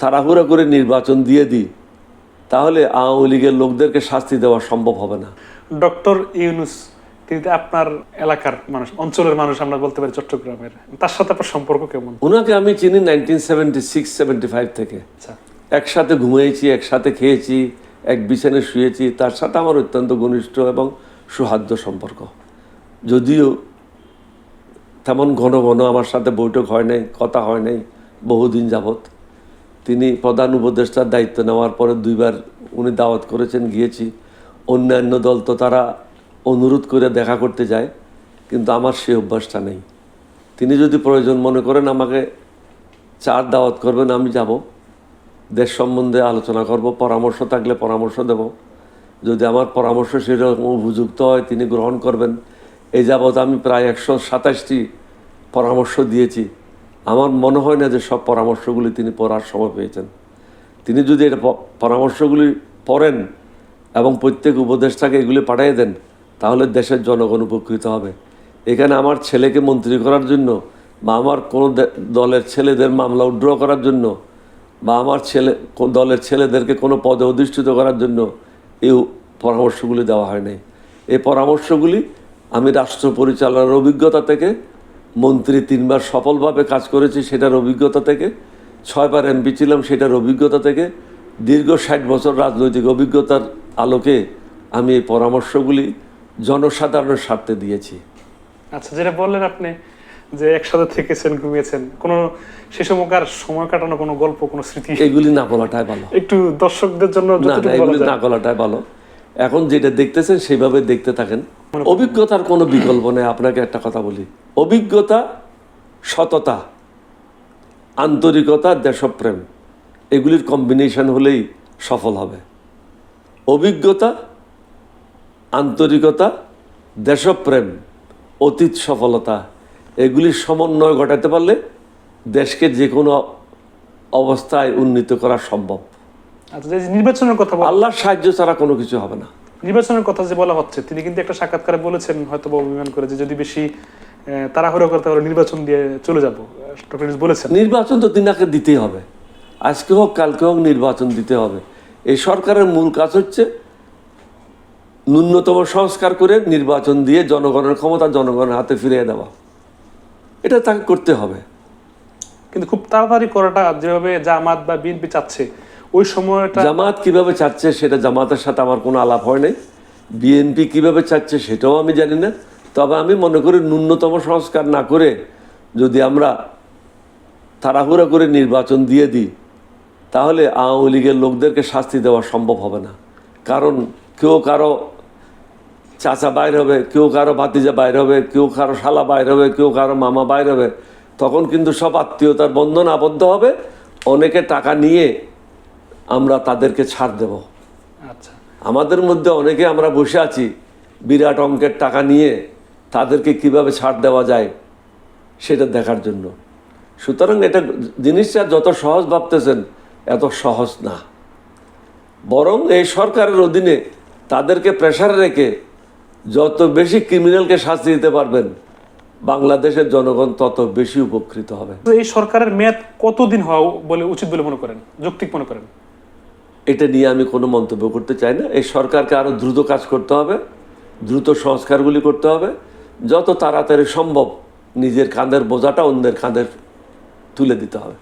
তাড়াহুড়া করে নির্বাচন দিয়ে দিই তাহলে আওয়ামী লীগের লোকদেরকে শাস্তি দেওয়া সম্ভব হবে না। ডক্টর ইউনুস তিনি আপনার এলাকার মানুষ অঞ্চলের মানুষ আমরা বলতে পারি চট্টগ্রামের। তার সাথে আপনার সম্পর্ক কেমন? ওনাকে আমি চিনি nineteen seventy six seventy five থেকে। আচ্ছা। একসাথে ঘুমিয়েছি একসাথে খেয়েছি এক বিছানে শুয়েছি তার সাথে আমার অত্যন্ত ঘনিষ্ঠ এবং সুহাদ্য সম্পর্ক। যদিও তেমন ঘন ঘন আমার সাথে বৈঠক হয় নাই কথা হয় নাই বহুদিন যাবৎ। তিনি প্রধান উপদেষ্টার দায়িত্ব নেওয়ার পরে দুইবার উনি দাওয়াত করেছেন, গিয়েছি। অন্যান্য দল তো তারা অনুরোধ করে দেখা করতে যায়, কিন্তু আমার সেই অভ্যাসটা নেই। তিনি যদি প্রয়োজন মনে করেন আমাকে চার দাওয়াত করবেন, আমি যাব। দেশ সম্বন্ধে আলোচনা করব, পরামর্শ থাকলে পরামর্শ দেব। যদি আমার পরামর্শ সেরকম উপযুক্ত হয়, তিনি গ্রহণ করবেন। এই যাবৎ আমি প্রায় একশো সাতাশটি পরামর্শ দিয়েছি। আমার মনে হয় না যে সব পরামর্শগুলি তিনি পড়ার সময় পেয়েছেন। তিনি যদি এটা পরামর্শগুলি পড়েন এবং প্রত্যেক উপদেষ্টাকে এগুলি পাঠিয়ে দেন, তাহলে দেশের জনগণ উপকৃত হবে। এখানে আমার ছেলেকে মন্ত্রী করার জন্য বা আমার কোনো দলের ছেলেদের মামলা উড্র করার জন্য বা আমার ছেলে দলের ছেলেদেরকে কোনো পদে অধিষ্ঠিত করার জন্য এই পরামর্শগুলি দেওয়া হয় নাই। এই পরামর্শগুলি আমি রাষ্ট্র পরিচালনার অভিজ্ঞতা থেকে মন্ত্রী তিনবার সফলভাবে কাজ করেছি সেটার অভিজ্ঞতা থেকে ছয়বার এমপি ছিলাম সেটার অভিজ্ঞতা থেকে দীর্ঘ ষাট বছর রাজনৈতিক অভিজ্ঞতার আলোকে আমি এই পরামর্শগুলি জনসাধারণের স্বার্থে দিয়েছি। আচ্ছা যেটা বললেন আপনি যে একসাথে থেকেছেন ঘুমিয়েছেন কোনো সে সময়কার সময় কাটানো কোনো গল্প কোনো স্মৃতি? এগুলি না বলাটাই ভালো। একটু দর্শকদের জন্য না এগুলি না বলাটাই ভালো। এখন যেটা দেখতেছেন সেইভাবে দেখতে থাকেন। অভিজ্ঞতার কোনো বিকল্প নেই আপনাকে একটা কথা বলি। অভিজ্ঞতা সততা আন্তরিকতা দেশপ্রেম এগুলির কম্বিনেশন হলেই সফল হবে। অভিজ্ঞতা আন্তরিকতা দেশপ্রেম অতীত সফলতা এগুলির সমন্বয় ঘটাতে পারলে দেশকে যে কোনো অবস্থায় উন্নীত করা সম্ভব। আচ্ছা নির্বাচনের কথা আল্লাহর সাহায্য ছাড়া কোনো কিছু হবে না। নির্বাচনের কথা যে বলা হচ্ছে তিনি কিন্তু একটা সাক্ষাৎকারে বলেছেন হয়তো বা অভিমান করে যে যদি বেশি তাড়াহুড়ো করতে পারো নির্বাচন দিয়ে চলে যাব। ডক্টর বলেছেন। নির্বাচন তো তিনাকে দিতেই হবে। আজকে হোক কালকে হোক নির্বাচন দিতে হবে। এই সরকারের মূল কাজ হচ্ছে ন্যূনতম সংস্কার করে নির্বাচন দিয়ে জনগণের ক্ষমতা জনগণের হাতে ফিরিয়ে দেওয়া। এটা তাকে করতে হবে। কিন্তু খুব তাড়াতাড়ি করাটা যেভাবে জামাত বা বিএনপি চাচ্ছে ওই সময়টা জামাত কীভাবে চাচ্ছে সেটা জামাতের সাথে আমার কোনো আলাপ হয় নাই। বিএনপি কীভাবে চাচ্ছে সেটাও আমি জানি না। তবে আমি মনে করি ন্যূনতম সংস্কার না করে যদি আমরা তাড়াহুড়া করে নির্বাচন দিয়ে দিই, তাহলে আওয়ামী লীগের লোকদেরকে শাস্তি দেওয়া সম্ভব হবে না। কারণ কেউ কারও চাচা বাইর হবে, কেউ কারও ভাতিজা বাইর হবে, কেউ কারও শালা বাইর হবে, কেউ কারও মামা বাইর হবে। তখন কিন্তু সব আত্মীয়তার বন্ধন আবদ্ধ হবে। অনেকে টাকা নিয়ে আমরা তাদেরকে ছাড় দেব। আচ্ছা। আমাদের মধ্যে অনেকে আমরা বসে আছি বিরাট অঙ্কের টাকা নিয়ে তাদেরকে কীভাবে ছাড় দেওয়া যায় সেটা দেখার জন্য। সুতরাং এটা জিনিসটা যত সহজ ভাবতেছেন এত সহজ না। বরং এই সরকারের অধীনে তাদেরকে প্রেশারে রেখে যত বেশি ক্রিমিনালকে শাস্তি দিতে পারবেন বাংলাদেশের জনগণ তত বেশি উপকৃত হবে। তো এই সরকারের মেয়াদ কতদিন হওয়া বলে উচিত বলে মনে করেন? যৌক্তিক মনে করেন? এটা নিয়ে আমি কোনো মন্তব্য করতে চাই না। এই সরকারকে আরও দ্রুত কাজ করতে হবে, দ্রুত সংস্কারগুলি করতে হবে, যত তাড়াতাড়ি সম্ভব নিজের কাঁধের বোঝাটা অন্যের কাঁধের তুলে দিতে হবে।